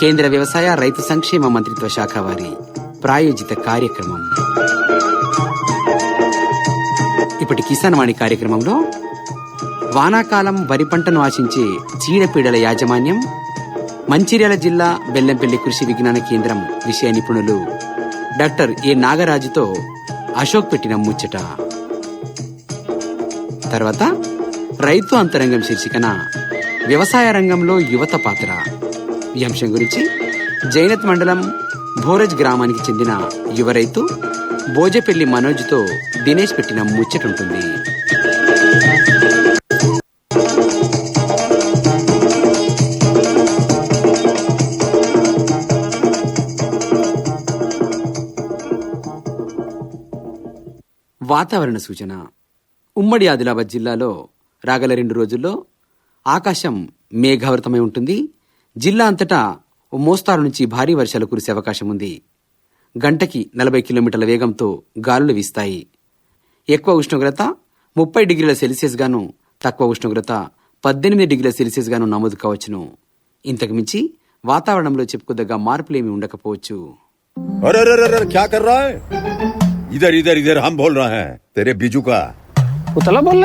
కేంద్ర వ్యవసాయ రైతు సంక్షేమ మంత్రిత్వ శాఖ వారి ప్రాయోజిత కార్యక్రమం. ఇప్పటి కిసాన్ వాణి కార్యక్రమంలో వానాకాలం వరి పంటను ఆశించే చీడపీడల యాజమాన్యం మంచిర్యాల జిల్లా బెల్లంపల్లి కృషి విజ్ఞాన కేంద్రం విషయ నిపుణులు డాక్టర్ ఏ నాగరాజుతో అశోక్ పెట్టిన ముచ్చట. తర్వాత రైతు అంతరంగం శీర్షికన వ్యవసాయ రంగంలో యువత పాత్ర. ఈ అంశం గురించి జైనత్ మండలం భోరజ్ గ్రామానికి చెందిన యువ రైతు భోజపల్లి మనోజ్తో దినేష్ పెట్టిన ముచ్చటుంటుంది వాతావరణ సూచన. ఉమ్మడి ఆదిలాబాద్ జిల్లాలో రాగల రెండు రోజుల్లో ఆకాశం మేఘావృతమై ఉంటుంది. జిల్లా అంతటా ఓ మోస్తారు నుంచి భారీ వర్షాలు కురిసే అవకాశం ఉంది. గంటకి నలభై కిలోమీటర్ల వేగంతో గాలులు వీస్తాయి. ఎక్కువ ఉష్ణోగ్రత ముప్పై డిగ్రీల సెల్సియస్ గాను తక్కువ ఉష్ణోగ్రత పద్దెనిమిది డిగ్రీల సెల్సియస్ గాను నమోదు కావచ్చును. ఇంతకుమించి వాతావరణంలో చెప్పుకోదగ్గ మార్పులేమీ ఉండకపోవచ్చు. ఇధర్ ఇధర్ ఇధర్ హమ్ బోల్ తెరే బిజు కా ఉతలా బోల్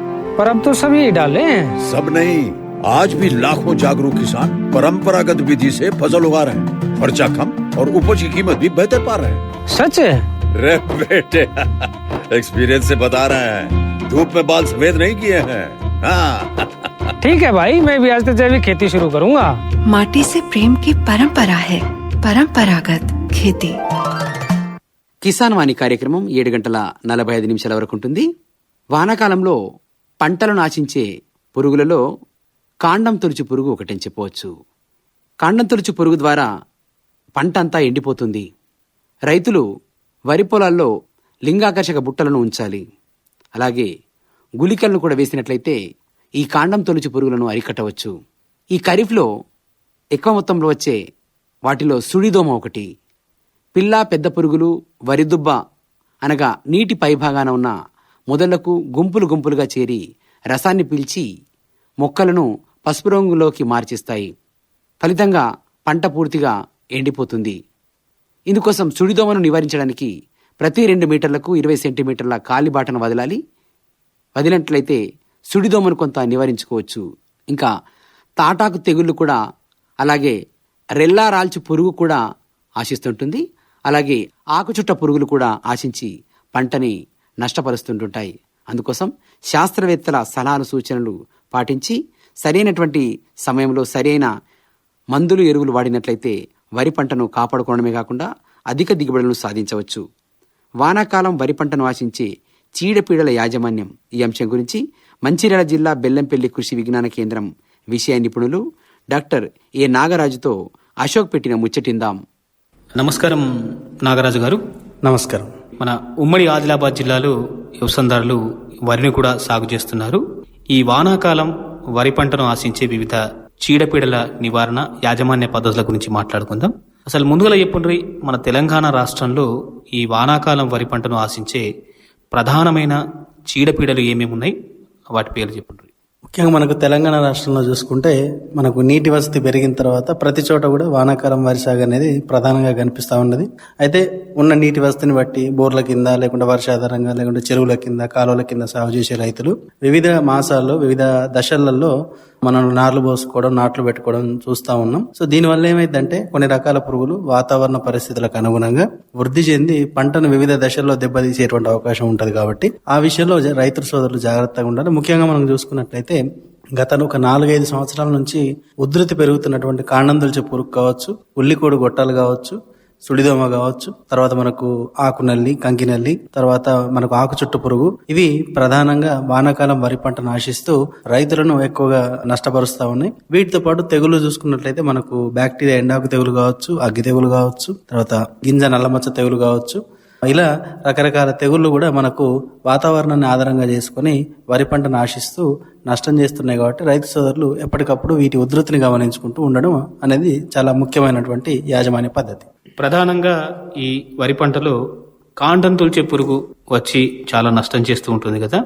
पर अब तो सभी डाले हैं सब नहीं आज भी लाखों जागरूक किसान परंपरागत विधि से फसल उगा रहे हैं खर्चा कम और उपज की कीमत भी बेहतर पा रहे हैं सच है रे बेटे एक्सपीरियंस से बता रहे हैं धूप में बाल सफेद नहीं किए हैं हाँ ठीक है भाई मैं भी आज से जैविक खेती शुरू करूंगा माटी से प्रेम की परंपरा है परंपरागत खेती కిసాన్ వాణి కార్యక్రమం ఏడు గంటల నలభై ఐదు నిమిషాల వరకు ఉంటుంది వానాకాలంలో పంటలను నాశించే పురుగులలో కాండం తొలుచు పురుగు ఒకటని చెప్పవచ్చు. కాండం తొలుచు పురుగు ద్వారా పంట అంతా ఎండిపోతుంది. రైతులు వరి పొలాల్లో లింగాకర్షక బుట్టలను ఉంచాలి. అలాగే గుళికలను కూడా వేసినట్లయితే ఈ కాండం తొలుచు పురుగులను అరికట్టవచ్చు. ఈ ఖరీఫ్లో ఎక్కువ మొత్తంలో వచ్చే వాటిలో సుడిదోమ ఒకటి పిల్ల పెద్ద పురుగులు వరిదుబ్బ అనగా నీటి పైభాగాన ఉన్న మొదళ్ళకు గుంపులు గుంపులుగా చేరి రసాన్ని పీల్చి మొక్కలను పసుపు రంగులోకి మార్చిస్తాయి. ఫలితంగా పంట పూర్తిగా ఎండిపోతుంది. ఇందుకోసం సుడిదోమను నివారించడానికి ప్రతి రెండు మీటర్లకు ఇరవై సెంటీమీటర్ల కాలిబాటను వదలాలి. వదిలినట్లయితే సుడిదోమను కొంత నివారించుకోవచ్చు. ఇంకా తాటాకు తెగుళ్ళు కూడా అలాగే రెల్లా రాల్చు పురుగు కూడా ఆశిస్తుంటుంది. అలాగే ఆకుచుట్ట పురుగులు కూడా ఆశించి పంటని నష్టపరుస్తుంటుంటాయి. అందుకోసం శాస్త్రవేత్తల సలహాలు సూచనలు పాటించి సరైనటువంటి సమయంలో సరైన మందులు ఎరువులు వాడినట్లయితే వరి పంటను కాపాడుకోవడమే కాకుండా అధిక దిగుబడులను సాధించవచ్చు. వానాకాలం వరి పంటను ఆశించే చీడపీడల యాజమాన్యం ఈ అంశం గురించి మంచిర్యాల జిల్లా బెల్లంపల్లి కృషి విజ్ఞాన కేంద్రం విషయ నిపుణులు డాక్టర్ ఏ నాగరాజుతో అశోక్ పెట్టిన ముచ్చటిందాం. నమస్కారం నాగరాజు గారు. నమస్కారం. మన ఉమ్మడి ఆదిలాబాద్ జిల్లాలో వ్యవసాయదారులు వరిని కూడా సాగు చేస్తున్నారు. ఈ వానాకాలం వరి పంటను ఆశించే వివిధ చీడపీడల నివారణ యాజమాన్య పద్ధతుల గురించి మాట్లాడుకుందాం. అసలు ముందుగా చెప్పుండ్రి మన తెలంగాణ రాష్ట్రంలో ఈ వానాకాలం వరి పంటను ఆశించే ప్రధానమైన చీడపీడలు ఏమేమి ఉన్నాయి వాటి పేర్లు చెప్పుండ్రి. ముఖ్యంగా మనకు తెలంగాణ రాష్ట్రంలో చూసుకుంటే మనకు నీటి వసతి పెరిగిన తర్వాత ప్రతి చోట కూడా వానాకాలం వరి సాగు అనేది ప్రధానంగా కనిపిస్తూ ఉన్నది. అయితే ఉన్న నీటి వసతిని బట్టి బోర్ల కింద లేకుంటే వర్షాధారంగా లేకుంటే చెరువుల కింద కాలువల కింద సాగు చేసే రైతులు వివిధ మాసాల్లో వివిధ దశలలో మనం నార్లు పోసుకోవడం నాట్లు పెట్టుకోవడం చూస్తా ఉన్నాం. సో దీనివల్ల ఏమైందంటే కొన్ని రకాల పురుగులు వాతావరణ పరిస్థితులకు అనుగుణంగా వృద్ధి చెంది పంటను వివిధ దశల్లో దెబ్బతీసేటువంటి అవకాశం ఉంటుంది కాబట్టి ఆ విషయంలో రైతు సోదరులు జాగ్రత్తగా ఉండాలి. ముఖ్యంగా మనం చూసుకున్నట్లయితే గత ఒక నాలుగైదు సంవత్సరాల నుంచి ఉధృతి పెరుగుతున్నటువంటి కాండందులు పురుగు కావచ్చు ఉల్లికోడు గొట్టాలు కావచ్చు సుడిదోమ కావచ్చు తర్వాత మనకు ఆకు నల్లి కంకి నల్లి తర్వాత మనకు ఆకు చుట్టు పురుగు. ఇవి ప్రధానంగా వానాకాలం వరి పంటను ఆశిస్తూ రైతులను ఎక్కువగా నష్టపరుస్తా ఉన్నాయి. వీటితో పాటు తెగులు చూసుకున్నట్లయితే మనకు బ్యాక్టీరియా ఎండాకు తెగులు కావచ్చు అగ్గి తెగులు కావచ్చు తర్వాత గింజ నల్లమచ్చ తెగులు కావచ్చు ఇలా రకరకాల తెగుళ్ళు కూడా మనకు వాతావరణాన్ని ఆధారంగా చేసుకొని వరి పంటను ఆశిస్తూ నష్టం చేస్తున్నాయి కాబట్టి రైతు సోదరులు ఎప్పటికప్పుడు వీటి ఉధృతిని గమనించుకుంటూ ఉండడం అనేది చాలా ముఖ్యమైనటువంటి యాజమాన్య పద్ధతి. ప్రధానంగా ఈ వరి పంటలో కాండం తొలిచే పురుగు వచ్చి చాలా నష్టం చేస్తూ ఉంటుంది కదా.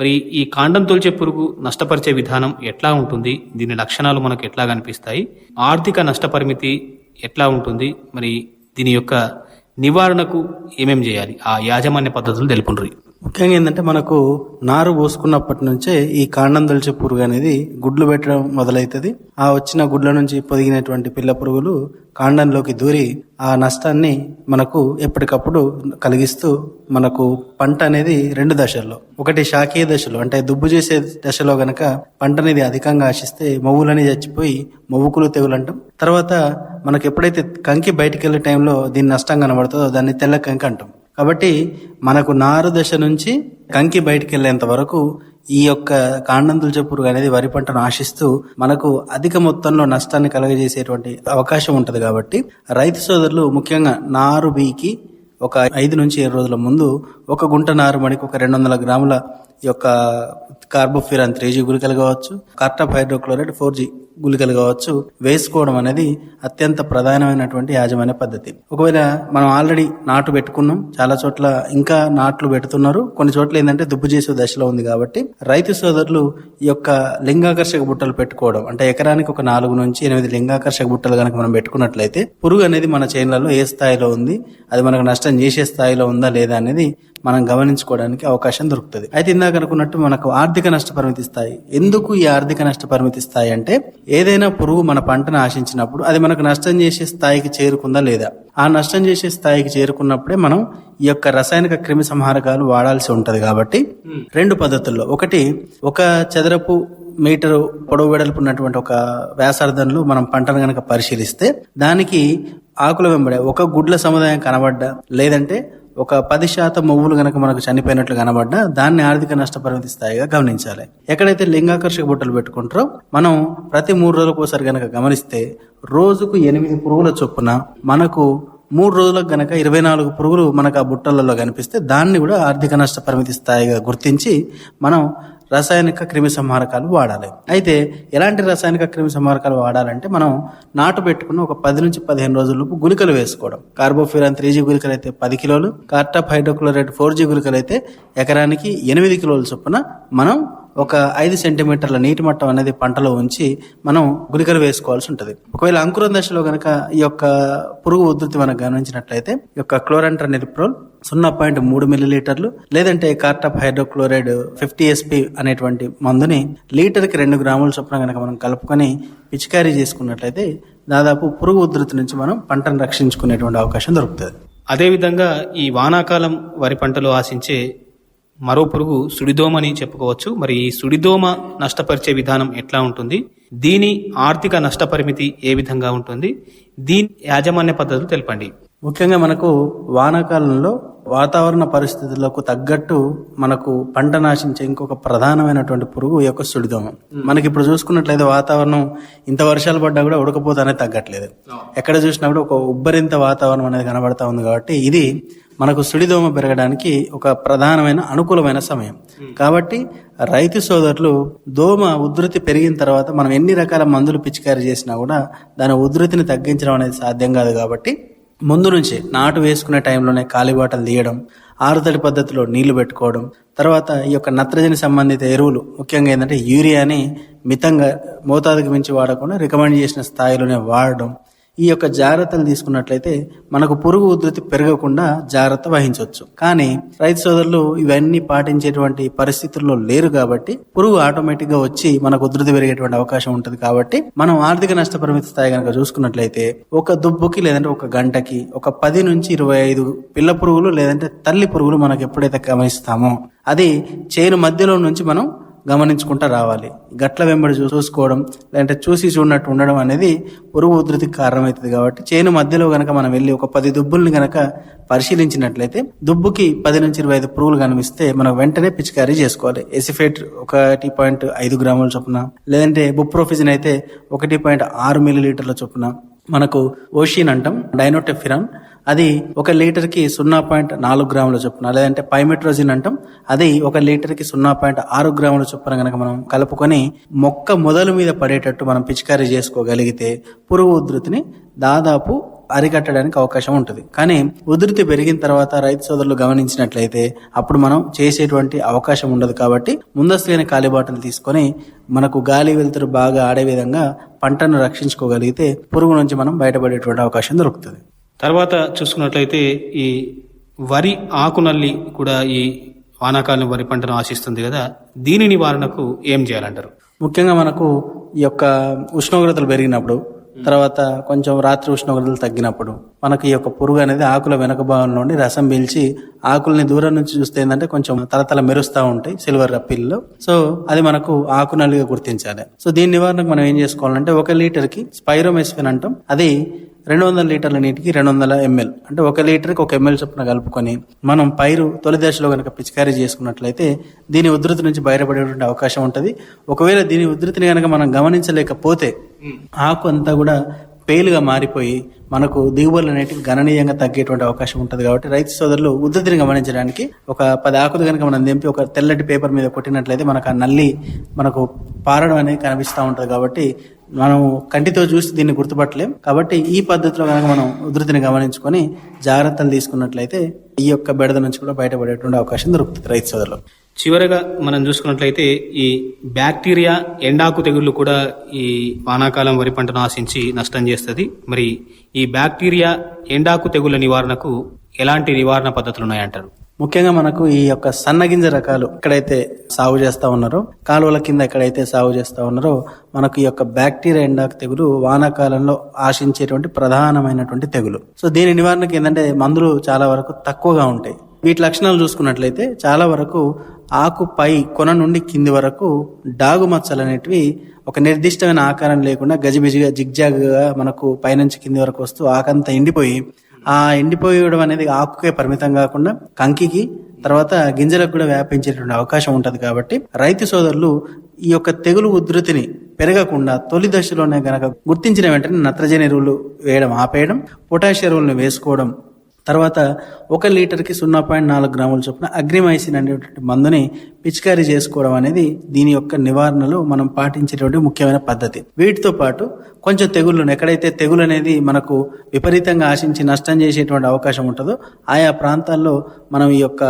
మరి ఈ కాండం తొలిచే పురుగు నష్టపరిచే విధానం ఎట్లా ఉంటుంది? దీని లక్షణాలు మనకు ఎట్లా కనిపిస్తాయి? ఆర్థిక నష్టపరిమితి ఎట్లా ఉంటుంది? మరి దీని యొక్క నివారణకు ఏమేం చేయాలి? ఆ యాజమాన్య పద్ధతులు తెలుపుండ్రి. ముఖ్యంగా ఏంటంటే మనకు నారు పోసుకున్నప్పటి నుంచే ఈ కాండం దొలిచే పురుగు అనేది గుడ్లు పెట్టడం మొదలవుతుంది ఆ వచ్చిన గుడ్ల నుంచి పొదిగినటువంటి పిల్ల పురుగులు కాండంలోకి దూరి ఆ నష్టాన్ని మనకు ఎప్పటికప్పుడు కలిగిస్తూ మనకు పంట అనేది రెండు దశల్లో. ఒకటి శాఖీయ దశలో అంటే దుబ్బు చేసే దశలో గనక పంట అనేది అధికంగా ఆశిస్తే మొవ్వులని చచ్చిపోయి మొవ్వుకులు తెగులు అంటాం తర్వాత మనకు ఎప్పుడైతే కంకి బయటికి వెళ్ళే టైంలో దీని నష్టం కనబడుతుందో దాన్ని తెల్ల కంకి అంటాం. కాబట్టి మనకు నారు దశ నుంచి కంకి బయటికి వెళ్ళేంత వరకు ఈ యొక్క కాండంతుల తుల్చే అనేది వరి పంటను ఆశిస్తూ మనకు అధిక మొత్తంలో నష్టాన్ని కలగజేసేటువంటి అవకాశం ఉంటుంది కాబట్టి రైతు సోదరులు ముఖ్యంగా నారు బీకి ఒక ఐదు నుంచి ఏడు రోజుల ముందు ఒక గుంట నారు మడికి ఒక రెండు వందల గ్రాముల యొక్క కార్బోఫిరాన్ త్రీ జీ గుళికలు కావచ్చు కార్టాప్ హైడ్రోక్లోరైడ్ ఫోర్ జీ గుళికలు కావచ్చు వేసుకోవడం అనేది అత్యంత ప్రధానమైనటువంటి యాజమాన్య పద్ధతి. ఒకవేళ మనం ఆల్రెడీ నాటు పెట్టుకున్నాం చాలా చోట్ల ఇంకా నాట్లు పెడుతున్నారు కొన్ని చోట్ల ఏంటంటే దుబ్బు చేసే దశలో ఉంది కాబట్టి రైతు సోదరులు ఈ యొక్క లింగాకర్షక బుట్టలు పెట్టుకోవడం అంటే ఎకరానికి ఒక నాలుగు నుంచి ఎనిమిది లింగాకర్షక బుట్టలు కనుక మనం పెట్టుకున్నట్లయితే పురుగు అనేది మన చేనులలో ఏ స్థాయిలో ఉంది అది మనకు నష్టం చేసే స్థాయిలో ఉందా లేదా అనేది మనం గమనించుకోవడానికి అవకాశం దొరుకుతుంది. అయితే ఇందాక అనుకున్నట్టు మనకు ఆర్థిక నష్ట పరిమితి స్థాయి ఎందుకు ఈ ఆర్థిక నష్ట పరిమితి స్థాయి అంటే ఏదైనా పురుగు మన పంటను ఆశించినప్పుడు అది మనకు నష్టం చేసే స్థాయికి చేరుకుందా లేదా? ఆ నష్టం చేసే స్థాయికి చేరుకున్నప్పుడే మనం ఈ యొక్క రసాయనిక క్రిమి సంహారకాలు వాడాల్సి ఉంటది కాబట్టి రెండు పద్ధతుల్లో. ఒకటి ఒక చదరపు మీటరు పొడవు వెడల్పు ఉన్నటువంటి ఒక వ్యాసార్థంలో మనం పంటను గనక పరిశీలిస్తే దానికి ఆకుల వెంబడే ఒక గుడ్ల సముదాయం కనబడ్డా లేదంటే ఒక పది శాతం మొవ్వులు గనక మనకు చనిపోయినట్లు కనబడ్డా దాన్ని ఆర్థిక నష్టపరిమితి స్థాయిగా గమనించాలి. ఎక్కడైతే లింగాకర్షక బుట్టలు పెట్టుకుంటారో మనం ప్రతి మూడు రోజులకు ఒకసారి గనక గమనిస్తే రోజుకు ఎనిమిది పురుగుల చొప్పున మనకు మూడు రోజులకు గనక ఇరవై నాలుగు పురుగులు మనకు ఆ బుట్టలలో కనిపిస్తే దాన్ని కూడా ఆర్థిక నష్ట పరిమితి స్థాయిగా గుర్తించి మనం రసాయనిక క్రిమి సంహారకాలు వాడాలి. అయితే ఎలాంటి రసాయనిక క్రిమి సంహారకాలు వాడాలంటే మనం నాటు పెట్టుకున్న ఒక పది నుంచి పదిహేను రోజులలోపు గుళికలు వేసుకోవడం. కార్బోఫిరాన్ త్రీ జీ గుళికలు అయితే పది కిలోలు కార్టాప్ హైడ్రోక్లోరైడ్ ఫోర్ జీ గుళికలు అయితే ఎకరానికి ఎనిమిది కిలోల చొప్పున మనం ఒక ఐదు సెంటీమీటర్ల నీటి మట్టం అనేది పంటలో ఉంచి మనం గుళికలు వేసుకోవాల్సి ఉంటుంది. ఒకవేళ అంకురం దశలో గనక ఈ యొక్క పురుగు ఉధృతి మనం గమనించినట్లయితే ఈ యొక్క క్లోరంట్రా నిరిప్రోల్ సున్నా పాయింట్ మూడు మిల్లీలీటర్లు లేదంటే కార్టాప్ హైడ్రోక్లోరైడ్ ఫిఫ్టీ ఎస్పి అనేటువంటి మందుని లీటర్కి రెండు గ్రాముల చొప్పున కనుక మనం కలుపుకొని పిచికారీ చేసుకున్నట్లయితే దాదాపు పురుగు ఉధృతి నుంచి మనం పంటను రక్షించుకునేటువంటి అవకాశం దొరుకుతుంది. అదేవిధంగా ఈ వానాకాలం వరి పంటలు ఆశించే మరో పురుగు సుడిదోమని చెప్పుకోవచ్చు. మరి ఈ సుడిదోమ నష్టపరిచే విధానం ఎట్లా ఉంటుంది? దీని ఆర్థిక నష్టపరిమితి ఏ విధంగా ఉంటుంది? దీని యాజమాన్య పద్ధతులు తెలపండి. ముఖ్యంగా మనకు వానాకాలంలో వాతావరణ పరిస్థితులకు తగ్గట్టు మనకు పంట నాశించే ఇంకొక ప్రధానమైనటువంటి పురుగు ఈ యొక్క సుడిదోమ. మనకి ఇప్పుడు చూసుకున్నట్లయితే వాతావరణం ఇంత వర్షాలు పడ్డా కూడా ఉడకపోత అనేది తగ్గట్లేదు ఎక్కడ చూసినా కూడా ఒక ఉబ్బరింత వాతావరణం అనేది కనబడతా ఉంది కాబట్టి ఇది మనకు సుడిదోమ పెరగడానికి ఒక ప్రధానమైన అనుకూలమైన సమయం. కాబట్టి రైతు సోదరులు దోమ ఉధృతి పెరిగిన తర్వాత మనం ఎన్ని రకాల మందులు పిచికారీ చేసినా కూడా దాని ఉధృతిని తగ్గించడం అనేది సాధ్యం కాదు కాబట్టి ముందు నుంచి నాటు వేసుకునే టైంలోనే కాలిబాటలు తీయడం ఆరుతడి పద్ధతిలో నీళ్ళు పెట్టుకోవడం తర్వాత ఈ యొక్క నత్రజని సంబంధిత ఎరువులు ముఖ్యంగా ఏంటంటే యూరియాని మితంగా మోతాదుకు మించి వాడకుండా రికమెండ్ చేసిన స్థాయిలోనే వాడడం ఈ యొక్క జాగ్రత్తలు తీసుకున్నట్లయితే మనకు పురుగు ఉధృతి పెరగకుండా జాగ్రత్త వహించవచ్చు. కానీ రైతు సోదరులు ఇవన్నీ పాటించేటువంటి పరిస్థితుల్లో లేరు కాబట్టి పురుగు ఆటోమేటిక్గా వచ్చి మనకు ఉధృతి పెరిగేటువంటి అవకాశం ఉంటుంది కాబట్టి మనం ఆర్థిక నష్ట పరిమితి స్థాయి కనుక చూసుకున్నట్లయితే ఒక దుబ్బుకి లేదంటే ఒక గంటకి ఒక పది నుంచి ఇరవై ఐదు పిల్ల పురుగులు లేదంటే తల్లి పురుగులు మనకు ఎప్పుడైతే గమనిస్తామో అది చేను మధ్యలో నుంచి మనం గమనించుకుంటూ రావాలి. గట్ల వెంబడి చూ- చూసుకోవడం లేదంటే చూసి చూడనట్టు ఉండడం అనేది పురుగు ఉధృతికి కారణమవుతుంది కాబట్టి చేను మధ్యలో గనక మనం వెళ్ళి ఒక పది దుబ్బుల్ని గనక పరిశీలించినట్లయితే దుబ్బుకి పది నుంచి ఇరవై ఐదు పురుగులు కనిపిస్తే మనం వెంటనే పిచికారీ చేసుకోవాలి. ఎసిఫేట్ ఒకటి పాయింట్ ఐదు గ్రాముల చొప్పున లేదంటే బుప్రోఫిజిన్ అయితే ఒకటి పాయింట్ ఆరు మిల్లీ లీటర్ల చొప్పున. మనకు ఓషిన్ అంటాం డైనోటెఫిరాన్ అది ఒక లీటర్కి సున్నా పాయింట్ నాలుగు గ్రాముల చొప్పున లేదంటే పైమెట్రోజిన్ అంటాం. అది ఒక లీటర్కి సున్నా పాయింట్ ఆరు గ్రాముల చొప్పున కనుక మనం కలుపుకొని మొక్క మొదలు మీద పడేటట్టు మనం పిచికారీ చేసుకోగలిగితే పురుగు ఉధృతిని దాదాపు అరికట్టడానికి అవకాశం ఉంటుంది. కానీ ఉధృతి పెరిగిన తర్వాత రైతు సోదరులు గమనించినట్లయితే అప్పుడు మనం చేసేటువంటి అవకాశం ఉండదు కాబట్టి ముందస్తులైన కాలిబాటలు తీసుకొని మనకు గాలి వెలుతురు బాగా ఆడే విధంగా పంటను రక్షించుకోగలిగితే పురుగు నుంచి మనం బయటపడేటువంటి అవకాశం దొరుకుతుంది. తర్వాత చూసుకున్నట్లయితే ఈ వరి ఆకునల్లి కూడా ఈ వానాకాలం వరి పంటను ఆశిస్తుంది కదా దీని నివారణకు ఏం చేయాలంటారు? ముఖ్యంగా మనకు ఈ యొక్క ఉష్ణోగ్రతలు పెరిగినప్పుడు తర్వాత కొంచెం రాత్రి ఉష్ణోగ్రతలు తగ్గినప్పుడు మనకి ఈ యొక్క పురుగు అనేది ఆకుల వెనక భాగం నుండి రసం పీల్చి ఆకుల్ని దూరం నుంచి చూస్తే ఏంటంటే కొంచెం తలతల మెరుస్తూ ఉంటాయి సిల్వర్ రప్పిల్లో సో అది మనకు ఆకు నల్లిగా గుర్తించాలి. సో దీని నివారణకు మనం ఏం చేసుకోవాలంటే ఒక లీటర్కి స్పైరోమెస్ఫిన్ అంటాం. అది రెండు వందల లీటర్ల నీటికి రెండు వందల ఎంఎల్. అంటే ఒక లీటర్కి ఒక ఎంఎల్ చొప్పున కలుపుకొని మనం పైరు తొలి దశలో కనుక పిచికారీ చేసుకున్నట్లయితే దీని ఉధృతి నుంచి బయటపడేటువంటి అవకాశం ఉంటుంది. ఒకవేళ దీని ఉధృతిని కనుక మనం గమనించలేకపోతే ఆకు అంతా కూడా పేలుగా మారిపోయి మనకు దిగుబడులు అనేటివి గణనీయంగా తగ్గేటువంటి అవకాశం ఉంటుంది కాబట్టి రైతు సోదరులు ఉధృతిని గమనించడానికి ఒక పది ఆకులు కనుక మనం దింపి ఒక తెల్లటి పేపర్ మీద కొట్టినట్లయితే మనకు ఆ నల్లి మనకు పారడం అనేది కనిపిస్తూ ఉంటుంది కాబట్టి మనం కంటితో చూసి దీన్ని గుర్తుపట్టలేం. కాబట్టి ఈ పద్ధతిలో కనుక మనం ఉధృతిని గమనించుకొని జాగ్రత్తలు తీసుకున్నట్లయితే ఈ యొక్క బెడద నుంచి కూడా బయటపడేటువంటి అవకాశం దొరుకుతుంది రైతు సోదరులు చివరగా మనం చూసుకున్నట్లయితే ఈ బ్యాక్టీరియా ఎండాకు తెగుళ్ళు కూడా ఈ వానాకాలం వరి పంటను ఆశించి నష్టం చేస్తుంది. మరి ఈ బ్యాక్టీరియా ఎండాకు తెగుళ్ళ నివారణకు ఎలాంటి నివారణ పద్ధతులు ఉన్నాయంటారు? ముఖ్యంగా మనకు ఈ యొక్క సన్నగింజ రకాలు ఎక్కడైతే సాగు చేస్తూ ఉన్నారో కాలువల కింద ఎక్కడైతే సాగు చేస్తూ ఉన్నారో మనకు ఈ యొక్క బ్యాక్టీరియా ఎండాకు తెగులు వానాకాలంలో ఆశించేటువంటి ప్రధానమైనటువంటి తెగులు. సో దీని నివారణకు ఏంటంటే మందులు చాలా వరకు తక్కువగా ఉంటాయి. వీటి లక్షణాలు చూసుకున్నట్లయితే చాలా వరకు ఆకు పై కొన నుండి కింది వరకు డాగు మచ్చలు అనేటివి ఒక నిర్దిష్టమైన ఆకారం లేకుండా గజిబిజిగా జిగ్జాగ్గా మనకు పైనుంచి కింది వరకు వస్తూ ఆకంతా ఎండిపోయి ఆ ఎండిపోయడం అనేది ఆకుకే పరిమితం కాకుండా కంకికి తర్వాత గింజలకు కూడా వ్యాపించేటువంటి అవకాశం ఉంటుంది కాబట్టి రైతు సోదరులు ఈ యొక్క తెగులు ఉధృతిని పెరగకుండా తొలి దశలోనే గనక గుర్తించిన వెంటనే నత్రజని ఎరువులు వేయడం ఆపేయడం పొటాష్ ఎరువులను వేసుకోవడం తర్వాత ఒక లీటర్కి సున్నా పాయింట్ నాలుగు గ్రాముల చొప్పున అగ్రిమైసిన్ అనేటువంటి మందుని పిచికారీ చేసుకోవడం అనేది దీని యొక్క నివారణలో మనం పాటించేటువంటి ముఖ్యమైన పద్ధతి. వీటితో పాటు కొంచెం తెగుళ్ళు ఎక్కడైతే తెగులు అనేది మనకు విపరీతంగా ఆశించి నష్టం చేసేటువంటి అవకాశం ఉంటుందో ఆయా ప్రాంతాల్లో మనం ఈ యొక్క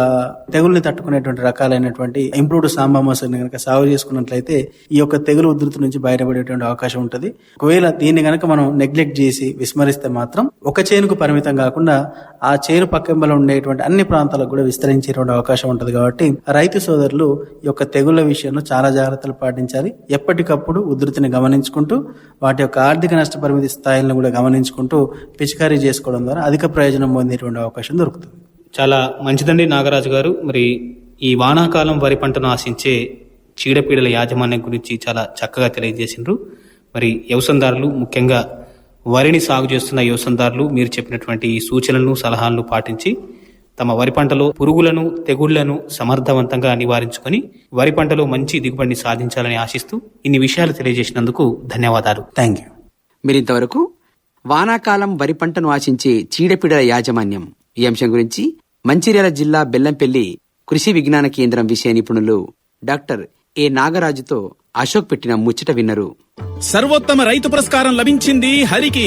తెగుల్ని తట్టుకునేటువంటి రకాలైనటువంటి ఇంప్రూవ్డ్ సాంబామోసని కనుక సాగు చేసుకున్నట్లయితే ఈ యొక్క తెగులు ఉధృతి నుంచి బయటపడేటువంటి అవకాశం ఉంటుంది. ఒకవేళ దీన్ని కనుక మనం నెగ్లెక్ట్ చేసి విస్మరిస్తే మాత్రం ఒక చేనుకు పరిమితం కాకుండా ఆ చేను పక్కెంబలో ఉండేటువంటి అన్ని ప్రాంతాలకు కూడా విస్తరించేటువంటి అవకాశం ఉంటుంది కాబట్టి రైతు సోదరులు ఈ యొక్క తెగుళ్ళ విషయంలో చాలా జాగ్రత్తలు పాటించాలి. ఎప్పటికప్పుడు ఉధృతిని గమనించుకుంటూ వాటి యొక్క ఆర్థిక నష్ట పరిమితి స్థాయిలను కూడా గమనించుకుంటూ పిచికారీ చేసుకోవడం ద్వారా అధిక ప్రయోజనం పొందేటువంటి అవకాశం దొరుకుతుంది. చాలా మంచిదండి నాగరాజు గారు. మరి ఈ వానాకాలం వరి పంటను ఆశించే చీడపీడల యాజమాన్యం గురించి చాలా చక్కగా తెలియజేసిండ్రు. మరి వ్యవసాయదారులు ముఖ్యంగా వరిని సాగు చేస్తున్న వ్యవసాయదారులు మీరు చెప్పినటువంటి ఈ సూచనలను సలహాలను పాటించి తమ వరి పంటలో పురుగులను తెగుళ్ళను సమర్థవంతంగా నివారించుకొని వరి పంటలో మంచి దిగుబడిని సాధించాలని ఆశిస్తూ ఇన్ని విషయాలు తెలియజేసినందుకు ధన్యవాదాలు. థ్యాంక్ యూ మీరింతవరకు వానాకాలం వరి పంటను ఆశించే చీడపీడల యాజమాన్యం ఈ అంశం గురించి మంచిర్యాల జిల్లా బెల్లంపల్లి కృషి విజ్ఞాన కేంద్రం విషయ నిపుణులు డాక్టర్ ఏ నాగరాజుతో అశోక్ పెట్టిన ముచ్చట విన్నరు. సర్వోత్తమ రైతు పురస్కారం లభించింది హరికి.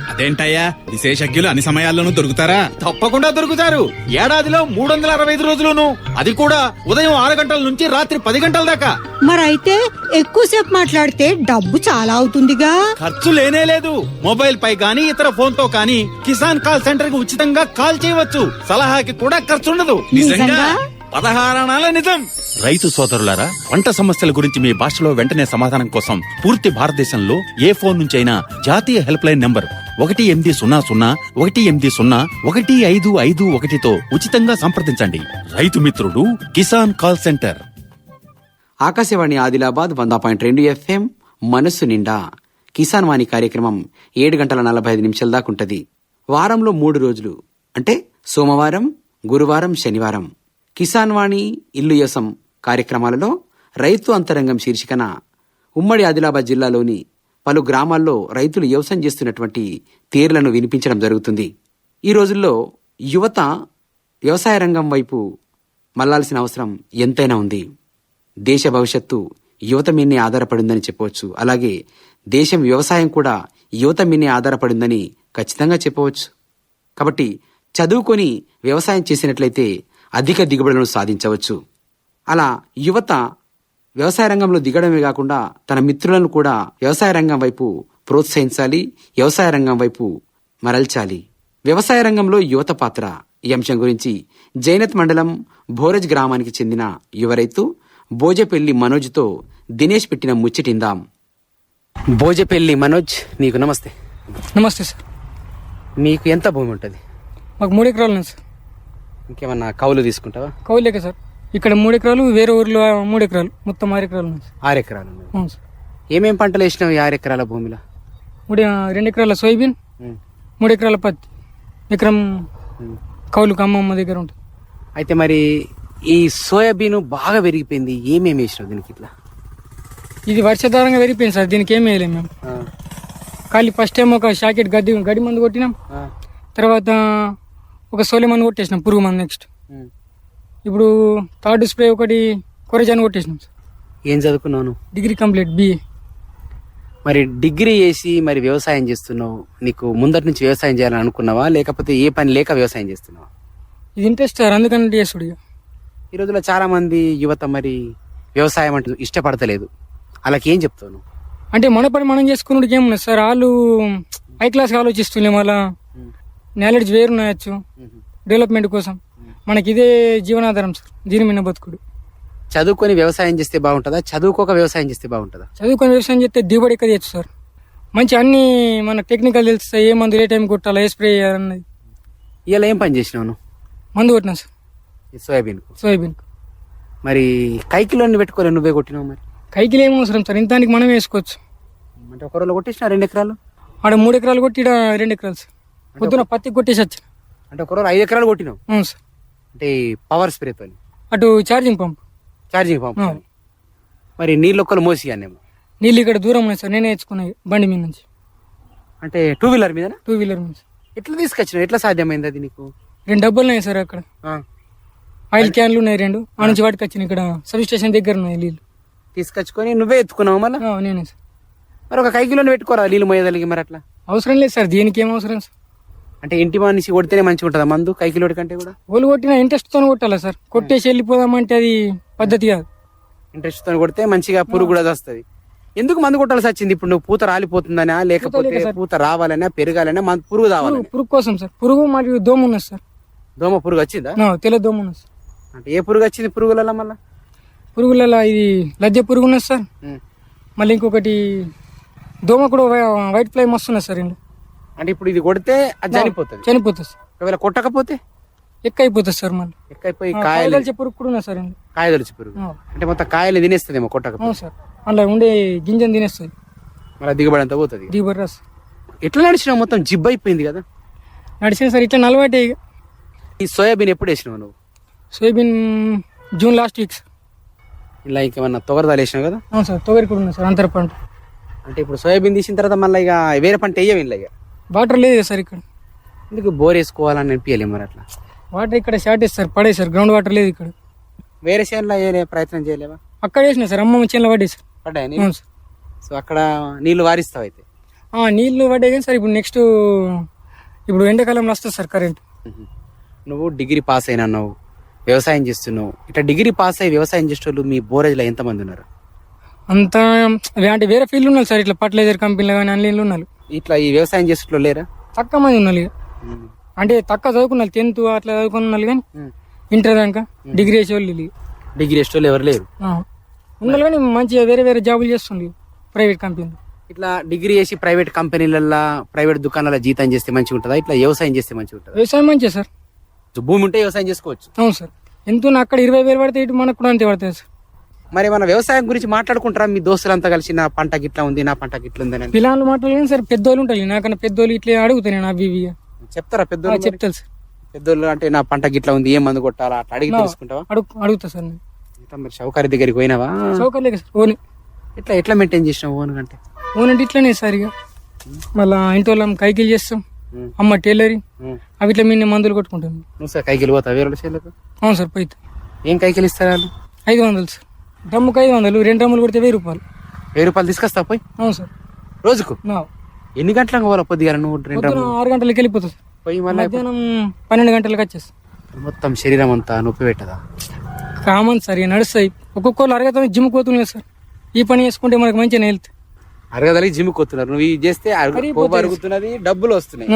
అదేంటయ్యా? విశేషజ్ఞులు అన్ని సమయాల్లోనూ దొరుకుతారా? తప్పకుండా దొరుకుతారు. ఏడాదిలో మూడు వందల అరవై ఐదు రోజులును. అది కూడా ఉదయం ఆరు గంటల నుంచి రాత్రి పది గంటల దాకా. మరైతే ఎక్కువసేపు మాట్లాడితే డబ్బు చాలా అవుతుందిగా. ఖర్చు లేనే లేదు. మొబైల్ పై గానీ ఇతర ఫోన్తో కానీ కిసాన్ కాల్ సెంటర్కి ఉచితంగా కాల్ చేయవచ్చు. సలహాకి కూడా ఖర్చు ఉండదు. నిజంగా? పదహారణాల నిజం. రైతు సోదరులారా పంట సమస్యల గురించి మీ భాషలో వెంటనే సమాధానం కోసం పూర్తి భారతదేశంలో ఏ ఫోన్ నుంచైనా జాతీయ హెల్ప్ లైన్ నంబర్ ఒకటి ఎనిమిది సున్నా సున్నా ఒకటి ఎనిమిది సున్నా ఒకటి ఐదు ఐదు ఒకటితో ఉచితంగా సంప్రదించండి. రైతు మిత్రుడు కిసాన్ కాల్ సెంటర్. ఆకాశవాణి ఆదిలాబాద్ వంద పాయింట్ రెండు ఎఫ్ఎం మనస్సు నిండా. కిసాన్ వాణి కార్యక్రమం ఏడు గంటల నలభై ఐదు నిమిషాల దాకా ఉంటది. వారంలో మూడు రోజులు. అంటే సోమవారం గురువారం శనివారం. కిసాన్ వాణి ఇల్లు యసం కార్యక్రమాలలో రైతు అంతరంగం శీర్షికన ఉమ్మడి ఆదిలాబాద్ జిల్లాలోని పలు గ్రామాల్లో రైతులు వ్యవసాయం చేస్తున్నటువంటి తీర్లను వినిపించడం జరుగుతుంది. ఈ రోజుల్లో యువత వ్యవసాయ రంగం వైపు మళ్ళాల్సిన అవసరం ఎంతైనా ఉంది. దేశ భవిష్యత్తు యువత మీదనే ఆధారపడిందని చెప్పవచ్చు. అలాగే దేశం వ్యవసాయం కూడా యువత మీదనే ఆధారపడిందని ఖచ్చితంగా చెప్పవచ్చు. కాబట్టి చదువుకొని వ్యవసాయం చేసినట్లయితే అధిక దిగుబడులను సాధించవచ్చు. అలా యువత వ్యవసాయ రంగంలో దిగడమే కాకుండా తన మిత్రులను కూడా వ్యవసాయ రంగం వైపు ప్రోత్సహించాలి వ్యవసాయ రంగం వైపు మరల్చాలి. వ్యవసాయ రంగంలో యువత పాత్ర. ఈ అంశం గురించి జైనత్ మండలం భోరజ్ గ్రామానికి చెందిన యువ రైతు భోజపెల్లి మనోజ్తో దినేష్ పెట్టిన ముచ్చటిందాం. భోజపెల్లి మనోజ్ నీకు నమస్తే. నమస్తే సార్. మీకు ఎంత భూమి ఉంటుంది? మాకు మూడు ఎకరాలు సార్. ఇంకేమన్నా కౌలు తీసుకుంటావా? కౌలేక సార్. ఇక్కడ మూడు ఎకరాలు వేరే ఊర్లో మూడు ఎకరాలు మొత్తం ఆరు ఎకరాలు ఉన్నాయి సార్. ఆరు ఎకరాలు ఉన్నాయి. అవును సార్. ఏమేం పంటలు వేసినావు ఈ ఆరు ఎకరాల భూమిలో? మూడు రెండు ఎకరాల సోయాబీన్ ఉమ్. మూడు ఎకరాల పత్తి. ఎకరం కౌలుకు అమ్మమ్మ దగ్గర ఉంటుంది. అయితే మరి ఈ సోయాబీన్ బాగా పెరిగిపోయింది. ఏమేమి వేసినావు దీనికి ఇట్లా? ఇది వర్షాధారంగా పెరిగిపోయింది సార్. దీనికి ఏం వేయలేము మేము. ఖాళీ ఫస్ట్ టైం ఒక షాకెట్ గడ్డి గడి మందు కొట్టినాం. తర్వాత ఒక సోలే మందు కొట్టేసినాం పురుగు మందు నెక్స్ట్ ఇప్పుడు థర్డ్ స్ప్రే ఒకటి కొరజాన్ కొట్టేసినాం సార్. ఏం చదువుకున్నావు నువ్వు? డిగ్రీ కంప్లీట్ బిఏ మరి డిగ్రీ చేసి మరి వ్యవసాయం చేస్తున్నావు. నీకు ముందటి నుంచి వ్యవసాయం చేయాలని అనుకున్నావా? లేకపోతే ఏ పని లేక వ్యవసాయం చేస్తున్నావా? ఇది ఇంట్రెస్ట్ సార్ అందుకని చేసుడు. ఈ రోజుల్లో చాలా మంది యువత మరి వ్యవసాయం అంటే ఇష్టపడతలేదు. అలాగే ఏం చెప్తావు నువ్వు? అంటే మన పని మనం చేసుకున్నట్టుకి ఏమున్నది సార్. వాళ్ళు హై క్లాస్గా ఆలోచిస్తుండే మళ్ళా. నాలెడ్జ్ వేరున్నాయచ్చు డెవలప్మెంట్ కోసం. మనకి ఇదే జీవనాధారం సార్ దీని మీద బతుకుడు. చదువుకొని వ్యవసాయం చేస్తే బాగుంటుందా? చదువుకోక వ్యవసాయం చేస్తే బాగుంటుందా? చదువుకొని వ్యవసాయం చేస్తే దిగుబడి ఎక్కువ చేయొచ్చు సార్. మంచి అన్ని మన టెక్నికల్ తెలుస్తాయి ఏ మందు ఏ టైం కొట్టాలి ఏ స్ప్రే చేయాలన్నది. ఇలా ఏం పని చేసినావు మందు కొట్టినా సార్. ఈ సోయాబీన్కు సోయాబీన్ మరి కైకిలోని పెట్టుకోలే నువ్వే కొట్టినావు మరి? కైకిలు ఏం అవసరం సార్ ఇంతానికి మనం వేసుకోవచ్చు. అంటే ఒక రోజులో కొట్టేసిన రెండు ఎకరాలు? ఆడ మూడు ఎకరాలు కొట్టి ఈడ రెండు ఎకరాలు సార్. పొద్దున పత్తి కొట్టేసి వచ్చిన. అంటే ఒక రోజు ఐదు ఎకరాలు కొట్టినావు? అవును సార్. అంటే పవర్ స్ప్రేతో అటు ఛార్జింగ్ పంప్ ఛార్జింగ్ పంప్. మరి నీళ్ళు ఒక్కరు మోసియానేమో? నీళ్ళు ఇక్కడ దూరం ఉన్నాయి సార్. నేనే తెచ్చుకున్నాయి బండి మీద నుంచి. అంటే టూ వీలర్ మీద టూ వీలర్ మీద ఎట్లా తీసుకొచ్చినావు? ఎట్లా సాధ్యమైంది అది నీకు? రెండు డబ్బులు ఉన్నాయి సార్ అక్కడ. ఆ. ఆయిల్ క్యాన్లు ఉన్నాయి రెండు. ఆ. నుంచి వాటికి వచ్చినాయి ఇక్కడ సబ్ స్టేషన్ దగ్గర ఉన్నాయి నీళ్ళు. తీసుకొచ్చుకొని నువ్వే ఎత్తుకున్నావు మళ్ళీ? ఆ, నేనే సార్. మరి ఒక కైకిలోని పెట్టుకోరా నీళ్ళు మోయదలిగి మరి అట్లా? అవసరం లేదు సార్. దీనికి ఏం అవసరం సార్? అంటే ఇంటి మనిషి కొడితేనే మంచిగా ఉంటుందా మందు? కైకిలోడి కంటే కూడా? వాళ్ళు కొట్టిన ఇంట్రెస్ట్తో కొట్టాలా సార్? కొట్టేసి వెళ్ళిపోదామంటే అది పద్ధతి కాదు. ఇంట్రెస్ట్తో కొడితే మంచిగా పురుగు కూడా వస్తుంది ఎందుకు మందు కొట్టాల్సి వచ్చింది? ఇప్పుడు నువ్వు పూత రాలిపోతుందనా లేకపోతే. పూత రావాలనా పెరగాలనా మన పురుగు రావాలని పురుగు కోసం సార్. పురుగు మరియు దోమ ఉన్నది సార్. దోమ పురుగు వచ్చిందా? తెల్ల దోమ ఉన్నది సార్. అంటే ఏ పురుగు వచ్చింది పురుగులలో మళ్ళా? పురుగులలో ఇది లజ్జ పురుగు ఉన్నది సార్. మళ్ళీ ఇంకొకటి దోమ కూడా వైట్ ఫ్లై మస్తు ఉన్నది సార్ ఇందులో. అంటే ఇప్పుడు ఇది కొడితే అది చనిపోతుంది. చనిపోతుంది సార్ ఒకవేళ కొట్టకపోతే? ఎక్క అయిపోతుంది సార్ మళ్ళీ? ఎక్కైపోయి ఆ, కాయలు కాయదలిచే పురుగు కూడా ఉన్నది సార్ ఇందులో. కాయదొలిచి పురుగు. ఆ, అంటే మొత్తం కాయలు తినేస్తుందేమో కొట్టకపోతే? అవును సార్ అందులో ఉండే గింజను తినేస్తుంది. మళ్ళీ దిగుబడి అంతా పోతుంది దిగుబడి రాదు సార్ ఎట్లా నడిచినావు మొత్తం జిబ్ అయిపోయింది కదా? నడిచిన సార్ ఇట్లా నలవాటే ఇక. ఈ సోయాబీన్ ఎప్పుడు వేసినావు నువ్వు? Soybean June last week sir ఇలా ఇంకేమన్నా తొగరదాలు వేసినావు కదా? అవును సార్ తొగరి కూడా ఉన్నది సార్ అంతర పంట. అంటే ఇప్పుడు సోయాబీన్ తీసిన తర్వాత మళ్ళీ ఇక వేరే పంట వేయవు ఇలా ఇక? వాటర్ లేదు కదా సార్ ఇక్కడ. ఎందుకు బోర్ వేసుకోవాలని అనిపించాలి మరి అట్లా? వాటర్ ఇక్కడ షార్టేజ్ సార్ పడే సార్ గ్రౌండ్ వాటర్ లేదు ఇక్కడ. వేరే చేనులో ఏ ప్రయత్నం చేయలేవా? అక్కడ వేసిన సార్ అమ్మమ్మ చేనులో పడ్డాయి సార్. పడ్డాయి అవును సార్. సో అక్కడ నీళ్ళు వారిస్తావు అయితే? ఆ, నీళ్ళు పడ్డాయి కానీ సార్ ఇప్పుడు నెక్స్ట్ ఇప్పుడు ఎండాకాలంలో వస్తుంది సార్ కరెంట్ నువ్వు డిగ్రీ పాస్ అయినా అన్నావు వ్యవసాయం చేస్తున్నావు. ఇట్లా డిగ్రీ పాస్ అయ్యి వ్యవసాయం చేసేటోళ్ళు మీ బోరేజ్లో ఎంతమంది ఉన్నారు? అంతా అంటే వేరే ఫీల్డ్ ఉన్నారు సార్ ఇట్లా ఫర్టిలైజర్ కంపెనీలో కానీ అన్లీన్లు ఉన్నారు. ఇట్లా ఈ వ్యవసాయం చేసేటోళ్ళు లేరా? తక్కువ మంది ఉన్నారు ఇక అంటే తక్కువ చదువుకున్నారు టెన్త్ అట్లా చదువుకున్న వాళ్ళు కానీ ఇంటర్ దాకా డిగ్రీ చేసే వాళ్ళు వీళ్ళు. డిగ్రీ చేసేటోళ్ళు ఎవరు లేరు. ఉన్నారు కానీ మంచిగా వేరే వేరే జాబులు చేస్తుంది ప్రైవేట్ కంపెనీ ఇట్లా డిగ్రీ చేసి ప్రైవేట్ కంపెనీలల్లో ప్రైవేట్ దుకాణాల జీతం చేస్తే మంచిగా ఉంటుందా? ఇట్లా వ్యవసాయం చేస్తే మంచిగా ఉంటుందా? వ్యవసాయం మంచిగా సార్. భూమి ఉంటే వ్యవసాయం చేసుకోవచ్చు. అవును సార్. ఎంత అక్కడ ఇరవై వేలు పడితే ఇటు మనకు కూడా అంతే పడుతుంది సార్. మరి మన వ్యవసాయం గురించి మాట్లాడుకుంటారా? మీ దోస్తులంతా కలిసి నా పంట గిట్లా ఉంది నా పంట గిట్ల ఉంది అని. పిల్లలు మాట్లాడలేదు సార్ పెద్దోళ్ళు ఉంటాయి నాకన్నా పెద్దోళ్ళు ఇట్లా అడుగుతాను నేను అవి ఇవి. చెప్తారా ఆ, పెద్దోళ్ళు? చెప్తాను సార్. పెద్దోళ్ళు అంటే నా పంట గిట్లా ఉంది ఏం మందు కొట్టాలా? అట్లా అడిగి నా- తెలుసుకుంటావా? అడుగు అడుగుతా సార్ నేను. ఇట్లా మరి షౌకారి దగ్గరికి పోయినావా? సౌకర్యం లేదు సార్ ఓని ఇట్లా ఎట్లా మెయింటైన్ చేసినావు ఓన్ అంటే? ఓనంటే ఇట్లనే సార్ ఇక. మళ్ళా ఇంటి వాళ్ళం కైకిలు చేస్తాం ఉం. అమ్మ టైలరింగ్ ఉం. అవి ఇట్లా మీ మందులు కొట్టుకుంటాం. నువ్వు సార్ కైకిలు పోతావు? వేరే చేలకు అవును సార్ పోయితే. ఏం కైకిలు ఇస్తారు వాళ్ళు? ఐదు వందలు సార్. డ్రమ్ముకి ఐదు వందలు రెండు డ్రమ్ములు కొడితే వెయ్యి రూపాయలు. వెయ్యి రూపాయలు తీసుకొస్తావు పోయి? అవును సార్. రోజుకు? ఎన్ని గంటలకు పోవాలి పొద్దుగా నువ్వు రెండు పొద్దున ఆరు గంటలకి వెళ్ళిపోతుంది పోయి మళ్ళీ మధ్యాహ్నం పన్నెండు గంటలకు వచ్చేస్తాం. మొత్తం శరీరం అంతా నొప్పి పెట్టదా? కామన్ సార్ ఇక నడుస్తాయి. ఒక్కొక్కరు అరగతాం జిమ్ పోతున్నాయి సార్. ఈ పని చేసుకుంటే మనకు మంచిగా హెల్త్. అరగదలికి జిమ్ కొత్తున్నారు నువ్వు ఇది చేస్తే అరుగు- అరుగుతున్నది డబ్బులు వస్తున్నాయి.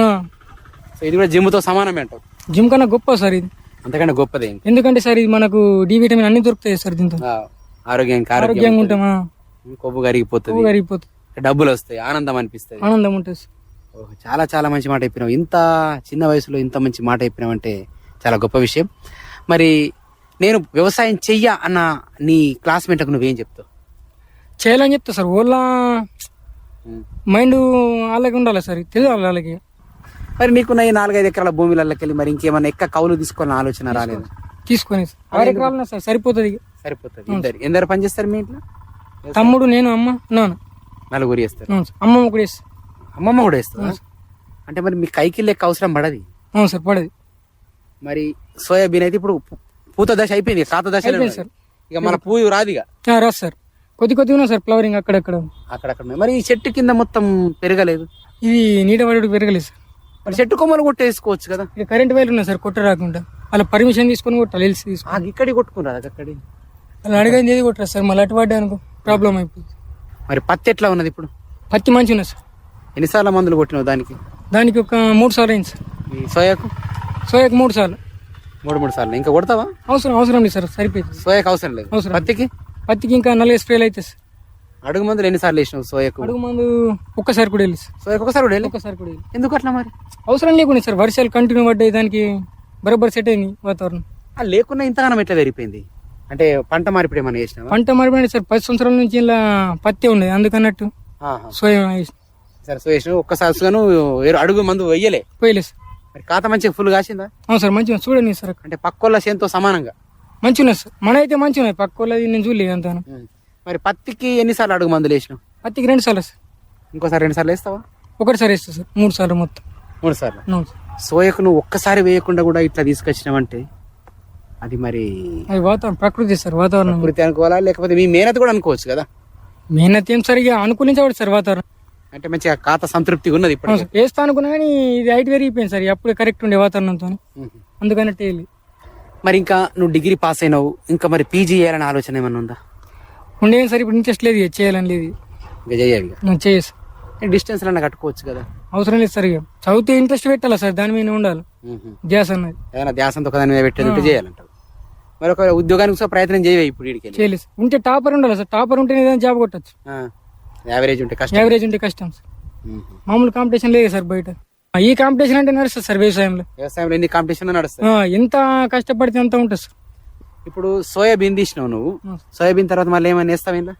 సో ఇది కూడా జిమ్తో సమానమే అంటావు? జిమ్ కన్నా గొప్ప సార్ ఇది. అంతకంటే గొప్పది ఎందుకంటే సార్ ఇది మనకు డి విటమిన్ అన్ని దొరుకుతాయి సార్ దీంతో. ఆరోగ్యానికి ఆరోగ్యంగా ఆరోగ్యం ఉంటామా? కొవ్వు కరిగిపోతుంది. కరిగిపోతుంది. డబ్బులు వస్తాయి ఆనందం అనిపిస్తుంది. ఆనందం ఉంటుంది. చాలా చాలా మంచి మాట చెప్పినావు. ఇంత చిన్న వయసులో ఇంత మంచి మాట చెప్పినావు అంటే చాలా గొప్ప విషయం. మరి నేను వ్యవసాయం చెయ్య అన్న నీ క్లాస్మేట్లకు నువ్వేం చెప్తావు? చేయాలని చెప్తా సార్. ఓళ్ళ మైండ్ వాళ్ళకి ఉండాలి సార్. తెలియాలి వాళ్ళకి. మరి నీకున్న ఈ నాలుగైదు ఎకరాల భూమిలకి వెళ్ళి మరి ఇంకేమన్నా ఎక్క కౌలు తీసుకోవాలని ఆలోచన రాలేదు? తీసుకొని సార్. ఆరు ఎకరాలు సార్ సరిపోతుంది. సరిపోతుంది. ఇద్దరు ఎందరు పని చేస్తారు మీ ఇంట్లో? తమ్ముడు నేను అమ్మ నాన్న. నలుగురు చేస్తారు. అమ్మమ్మ కూడా వేస్తారు అమ్మమ్మ కూడా వేస్తుందా అంటే మరి మీ కైకి లెక్క అవసరం పడది? అవును సార్ పడది. మరి సోయాబీన్ అయితే ఇప్పుడు పూ- పూత దశ అయిపోయింది కాత దశ సార్. ఇక మన పువ్వు రాదిగా ఆ, రాదు సార్. కొద్ది కొద్దిగా ఉన్నాయి సార్ ఫ్లవరింగ్ అక్కడక్కడ. అక్కడక్కడ ఉన్నాయి. మరి ఈ చెట్టు కింద మొత్తం పెరగలేదు? ఇది నీట పడి పెరగలేదు సార్. మరి చెట్టు కొమ్మలు కొట్టేసుకోవచ్చు కదా? ఇక్కడ కరెంట్ వైర్లు ఉన్నాయి సార్ కొట్ట రాకుండా. వాళ్ళ పర్మిషన్ తీసుకొని కొట్టాలి ఎల్సి ఆ, తీసుకొని ఇక్కడి కొట్టుకున్నారు అక్కడి వాళ్ళు అడిగింది ఏది కొట్టరు సార్? మళ్ళీ అటు పడ్డా అనుకో ప్రాబ్లం అయిపోయింది. మరి పత్తి ఎట్లా ఉన్నది ఇప్పుడు? పత్తి మంచిగా ఉన్నది సార్. ఎన్నిసార్లు మందులు కొట్టినావు దానికి? దానికి ఒక మూడు సార్లు అయింది సార్. ఈ సోయాకు? సోయాకి మూడు సార్లు. మూడు మూడు సార్లు. ఇంకా కొడతావా? అవసరం అవసరం లేదు సార్ సరిపోయింది. సోయాకు అవసరం లేదు. అవసరం. పత్తికి? పత్తికి ఇంకా నలభై స్ప్రేలు అయితే సార్. అడుగు మందులు ఎన్నిసార్లు వేసినావు సోయాకు? అడుగు మందు ఒక్కసారి కూడా వెళ్ళి సార్. సోయాకు ఒకసారి కూడా వేయలే? ఒక్కసారి కూడా వెళ్ళి ఎందుకు అట్లా మరి? అవసరం లేకుండా సార్ వర్షాలు కంటిన్యూ పడ్డాయి దానికి బరోబర్ సెట్ అయింది వాతావరణం. ఆ లేకున్నా ఇంతగానం ఎట్లా పెరిగిపోయింది? అంటే పంట మార్పిడి ఏమైనా చేసినావా? పంట మారిపోయింది సార్ పది సంవత్సరాల నుంచి ఇలా పత్తి ఉండేది అందుకన్నట్టు. సోయా సరే సో ఒక్కసారి వేరు అడుగు మందు వెయ్యలే పోయలేదు సార్. మరి ఖాతా మంచిగా ఫుల్ కాసిందా? అవును సార్ మంచిగా చూడండి సార్ అంటే పక్కోళ్ళ చేనుతో సమానంగా? మంచిగా ఉన్నాయి సార్. మన అయితే మంచిగా ఉన్నాయి పక్క వాళ్ళది నేను చూడలేదు అంత మరి పత్తికి ఎన్నిసార్లు అడుగు మందులు వేసినావు? పత్తికి రెండు సార్లు సార్. ఇంకోసారి రెండు సార్లు వేస్తావా? ఒకటిసారి వేస్తా సార్. మూడు సార్లు మొత్తం. మూడు సార్లు. సోయకు నువ్వు ఒక్కసారి వేయకుండా కూడా ఇట్లా తీసుకొచ్చినావంటే అది మరి వాతావరణం ప్రకృతి సార్ వాతావరణం. ప్రకృతి అనుకోవాలా? లేకపోతే మీ మేనత కూడా అనుకోవచ్చు కదా? మెయిన్ ఏం సార్ ఇక అనుకూలించబడి సార్ వాతావరణం. అంటే మంచిగా ఖాతా సంతృప్తిగా ఉన్నది ఇప్పుడు వేస్తా అనుకున్నా కానీ ఇది హైట్ పెరిగిపోయింది సార్ అప్పుడే కరెక్ట్ ఉండే వాతావరణంతో అందుకన్నట్టు వెళ్ళి మరి ఇంకా నువ్వు డిగ్రీ పాస్ అయినావు ఇంకా మరి పీజీ చేయాలనే ఆలోచన ఏమన్నా ఉందా? ఉండేది సార్ ఇప్పుడు ఇంట్రెస్ట్ లేదు చేయాలని లేదు. ఇంకా చేయాలి సార్. డిస్టెన్స్ అన్న కట్టుకోవచ్చు కదా? అవసరం లేదు సార్ ఇక. చదివితే ఇంట్రెస్ట్ పెట్టాలా సార్ దాని మీద ఉండాలి. ధ్యాస అన్నది. ఏదైనా ధ్యాసంతో ఒకదాని మీద పెట్టేది ఉంటే చేయాలంటావు మరి ఒక ఉద్యోగానికి కూడా ప్రయత్నం చేయవే ఇప్పుడు వీడికి చేయలేదు ఉంటే టాపర్ ఉండాలి సార్. టాపర్ ఉంటే ఏదైనా జాబ్ కొట్టచ్చు. యావరేజ్ ఉంటే కష్టం. యావరేజ్ ఉంటే కష్టం సార్. మ్మ్. మామూలు కాంపిటీషన్ లేదు సార్ బయట. ఈ కాంపిటీషన్ అంటే నడుస్తుంది సార్ వ్యవసాయంలో. వ్యవసాయంలో ఎన్ని కాంపిటీషన్ నడుస్తాయి? ఆ, ఎంత కష్టపడితే అంత ఉంటుంది సార్. ఇప్పుడు సోయాబీన్ తీసినావు నువ్వు. సోయాబీన్ తర్వాత మళ్ళీ ఏమైనా వేస్తావు ఇందా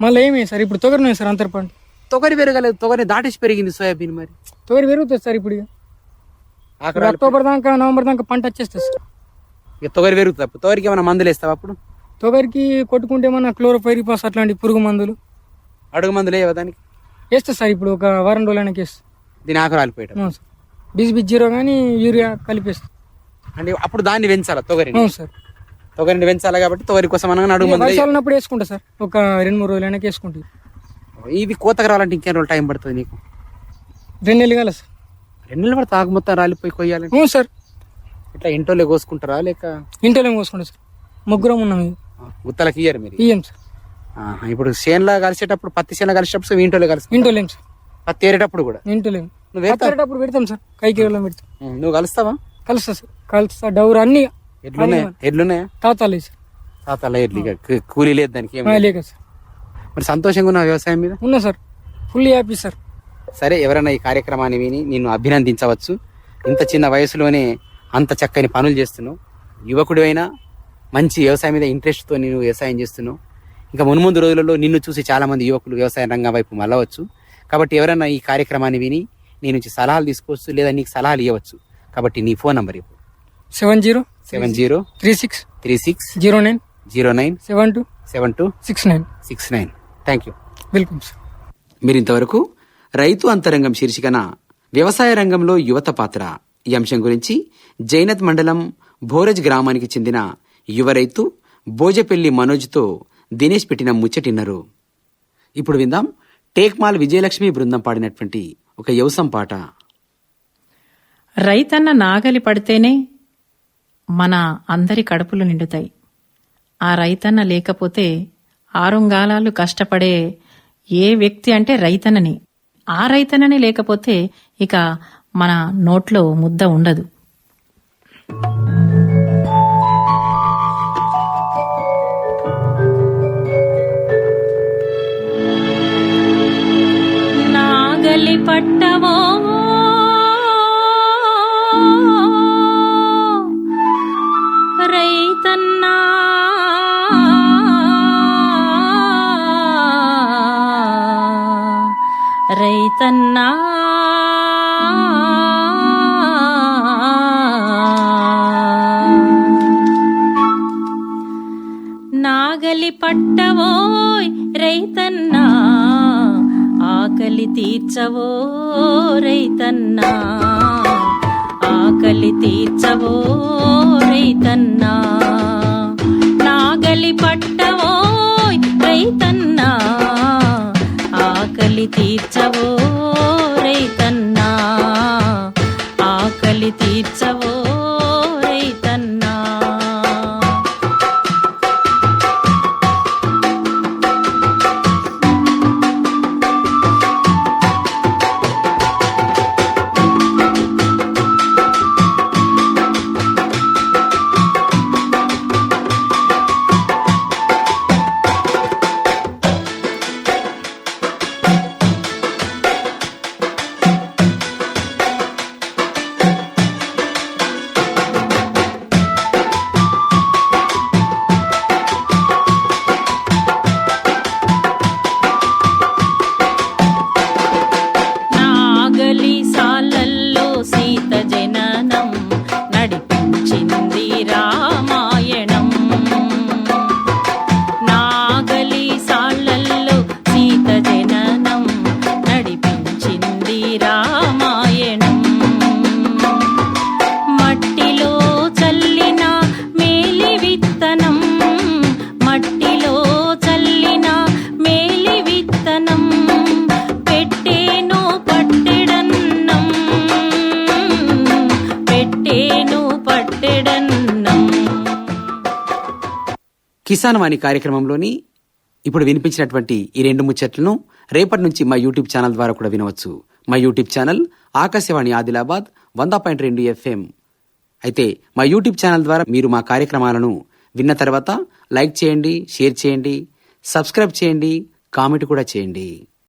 మళ్ళీ ఏమి సార్. ఇప్పుడు తొగరినాయి సార్ అంతర్ పంట. తొగరి పెరగలేదు. తొగరి దాటేసి పెరిగింది సోయాబీన్ మరి. తొగరి పెరుగుతుంది సార్ ఇప్పుడు అక్టోబర్ దాకా నవంబర్ దాకా పంట వచ్చేస్తుంది సార్. ఇక తొగరి పెరుగుతుంది అప్పుడు. తొగరికి ఏమైనా మందులు వేస్తావు అప్పుడు? తొగరికి కొట్టుకుంటే మన క్లోరోఫైరిపాస్ అట్లాంటి పురుగు మందులు? అడుగు మందులు వేయవా దానికి? వేస్తా సార్ ఇప్పుడు ఒక వారం రోజులకి వేస్తా. దీని ఆకు రాలిపోయటం అవును సార్. జీరో కానీ యూరియా కలిపేస్తా. అంటే అప్పుడు దాన్ని పెంచాలా తొగరిని? అవును సార్. తొగరిని పెంచాలి కాబట్టి తొగరి కోసం అనగా అడుగు మంది వర్షాలు ఉన్నప్పుడు వేసుకుంటా సార్. ఒక రెండు మూడు రోజులు అయినా వేసుకుంటుంది ఇది కోతకు రావాలంటే ఇంకేం రోజులు టైం పడుతుంది నీకు? రెండు నెలలు కాల సార్. రెండు నెలలు పడితే ఆకు మొత్తం రాలిపోయి కొయ్యాలంటే? అవును సార్. ఇట్లా ఇంటోలే కోసుకుంటారా లేక? ఇంట్లో కోసుకుంటా సార్. ముగ్గురం ఉన్నాం గుత్తలకి ఇయ్యరు మీరు? ఇయ్యం సార్. ఆహా, ఇప్పుడు చేనులా కలిసేటప్పుడు పత్తి చేనులో కలిసేటప్పుడు ఇంటోలే కలిసి ఇంటోలేం సార్. పత్తి ఏరేటప్పుడు కూడా? ఇంటోలేం నువ్వు వేస్తావా? పెడతాం సార్. కైకిలో పెడతాం. నువ్వు కలుస్తావా? కలుస్తా సార్. కలుస్తా. డౌర్ అన్ని ఎడ్లున్నాయా? ఎడ్లున్నాయా? తాతాలే సార్. తాతల ఎడ్లు ఇక కూ- కూలీ లేదు దానికి ఏం లేదు. లేక సార్. మరి సంతోషంగా ఉన్నావు వ్యవసాయం మీద? ఉన్నా సార్. Full happy sir. సరే ఎవరైనా ఈ కార్యక్రమాన్ని విని నిన్ను అభినందించవచ్చు. ఇంత చిన్న వయసులోనే అంత చక్కని పనులు చేస్తున్నావు. యువకుడు అయినా మంచి వ్యవసాయం మీద ఇంట్రెస్ట్తో నేను వ్యవసాయం చేస్తున్నావు. ఇంకా మున్ముందు రోజులలో నిన్ను చూసి చాలా మంది యువకులు వ్యవసాయ రంగం వైపు మళ్ళవచ్చు. కాబట్టి ఎవరైనా ఈ కార్యక్రమాన్ని విని నీ నుంచి సలహాలు తీసుకోవచ్చు లేదా నీకు సలహాలు ఇవ్వచ్చు. కాబట్టి నీ ఫోన్ నంబర్ ఇవ్వు. Seven zero seven zero three six three six zero nine zero nine seven two seven two six nine six nine. Thank you welcome sir మీరు ఇంతవరకు రైతు అంతరంగం శీర్షికన వ్యవసాయ రంగంలో యువత పాత్ర ఈ అంశం గురించి జైనత్ మండలం భోరజ్ గ్రామానికి చెందిన యువ రైతు బోజపెల్లి మనోజ్తో దినేష్ పెట్టిన ముచ్చటిన్నారు. ఇప్పుడు విందాం. టేక్మాల్ విజయలక్ష్మి బృందం పాడినటువంటి ఒక యవసం పాట. రైతన్న నాగలి పడితేనే మన అందరి కడుపులు నిండుతాయి. ఆ రైతన్న లేకపోతే ఆరుంగాలాలు కష్టపడే ఏ వ్యక్తి అంటే రైతన్నని. ఆ రైతన్నని లేకపోతే ఇక మన నోట్లో ముద్ద ఉండదు. నాగలి పట్టవో రైతన్నా. రైతన్నా. నాగలి పట్టవోయ్ రైతన్నా. తీర్చవో రైతన్నా? ఆకలి తీర్చవో రైతన్నా? నాగలి పట్టవో రైతన్నా? ఆకలి తీర్చవో కిసాన్ కార్యక్రమంలోని ఇప్పుడు వినిపించినటువంటి ఈ రెండు ముచ్చట్లను రేపటి నుంచి మా యూట్యూబ్ ఛానల్ ద్వారా కూడా వినవచ్చు. మా యూట్యూబ్ ఛానల్ ఆకాశవాణి ఆదిలాబాద్ వంద పాయింట్ రెండు ఎఫ్ఎం. అయితే మా యూట్యూబ్ ఛానల్ ద్వారా మీరు మా కార్యక్రమాలను విన్న తర్వాత లైక్ చేయండి షేర్ చేయండి సబ్స్క్రైబ్ చేయండి కామెంట్ కూడా చేయండి.